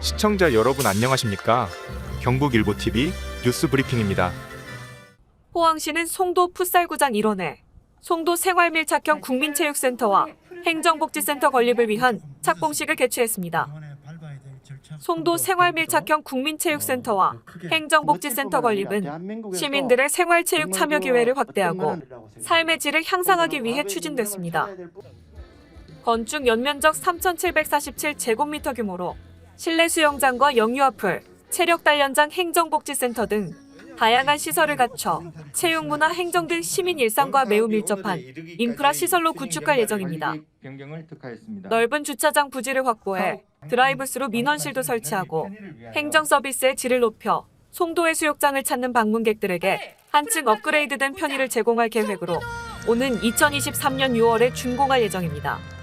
시청자 여러분 안녕하십니까? 경북일보TV 뉴스 브리핑입니다. 포항시는 송도 풋살구장 일원에 송도 생활밀착형 국민체육센터와 행정복지센터 건립을 위한 착공식을 개최했습니다. 송도 생활밀착형 국민체육센터와 행정복지센터 건립은 시민들의 생활체육 참여 기회를 확대하고 삶의 질을 향상하기 위해 추진됐습니다. 건축 연면적 3,747제곱미터 규모로 실내 수영장과 영유아풀, 체력 단련장 행정복지센터 등 다양한 시설을 갖춰 체육문화 행정 등 시민 일상과 매우 밀접한 인프라 시설로 구축할 예정입니다. 넓은 주차장 부지를 확보해 드라이브스루 민원실도 설치하고 행정 서비스의 질을 높여 송도의 수욕장을 찾는 방문객들에게 한층 업그레이드된 편의를 제공할 계획으로 오는 2023년 6월에 준공할 예정입니다.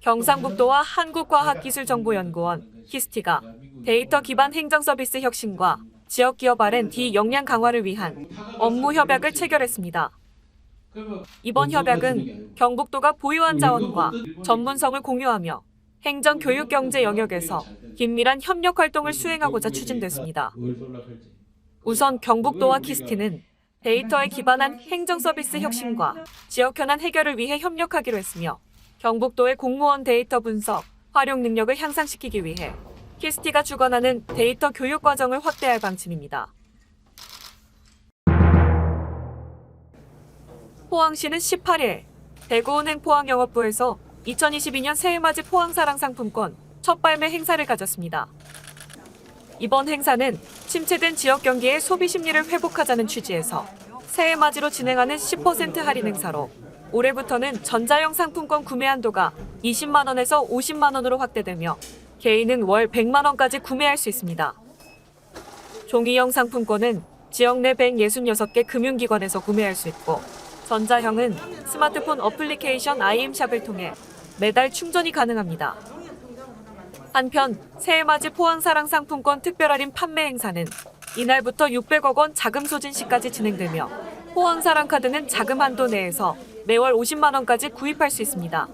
경상북도와 한국과학기술정보연구원 키스티가 데이터 기반 행정 서비스 혁신과 지역 기업 R&D 역량 강화를 위한 업무 협약을 체결했습니다. 이번 협약은 경북도가 보유한 자원과 전문성을 공유하며 행정 교육 경제 영역에서 긴밀한 협력 활동을 수행하고자 추진됐습니다. 우선 경북도와 키스티는 데이터에 기반한 행정 서비스 혁신과 지역 현안 해결을 위해 협력하기로 했으며 경북도의 공무원 데이터 분석, 활용 능력을 향상시키기 위해 키스티가 주관하는 데이터 교육 과정을 확대할 방침입니다. 포항시는 18일 대구은행 포항영업부에서 2022년 새해맞이 포항사랑 상품권 첫 발매 행사를 가졌습니다. 이번 행사는 침체된 지역 경기의 소비 심리를 회복하자는 취지에서 새해맞이로 진행하는 10% 할인 행사로 올해부터는 전자형 상품권 구매 한도가 20만 원에서 50만 원으로 확대되며 개인은 월 100만 원까지 구매할 수 있습니다. 종이형 상품권은 지역 내 166개 금융기관에서 구매할 수 있고 전자형은 스마트폰 어플리케이션 IM샵을 통해 매달 충전이 가능합니다. 한편 새해맞이 포항사랑 상품권 특별 할인 판매 행사는 이날부터 600억 원 자금 소진 시까지 진행되며 포항사랑 카드는 자금 한도 내에서 매월 50만 원까지 구입할 수 있습니다.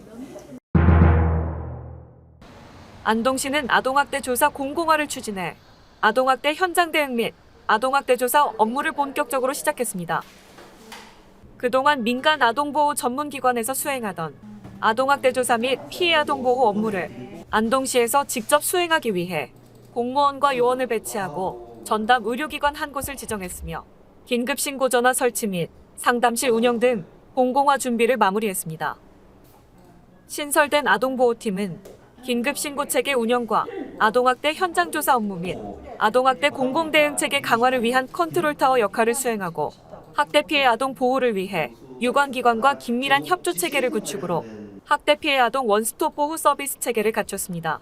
안동시는 아동학대 조사 공공화를 추진해 아동학대 현장 대응 및 아동학대 조사 업무를 본격적으로 시작했습니다. 그동안 민간 아동보호 전문기관에서 수행하던 아동학대 조사 및 피해 아동 보호 업무를 안동시에서 직접 수행하기 위해 공무원과 요원을 배치하고 전담 의료기관 한 곳을 지정했으며 긴급 신고 전화 설치 및 상담실 운영 등 공공화 준비를 마무리했습니다. 신설된 아동보호팀은 긴급 신고 체계 운영과 아동학대 현장 조사 업무 및 아동학대 공공대응 체계 강화를 위한 컨트롤 타워 역할을 수행하고 학대 피해 아동 보호를 위해 유관기관과 긴밀한 협조 체계를 구축으로 학대 피해 아동 원스톱 보호 서비스 체계를 갖췄습니다.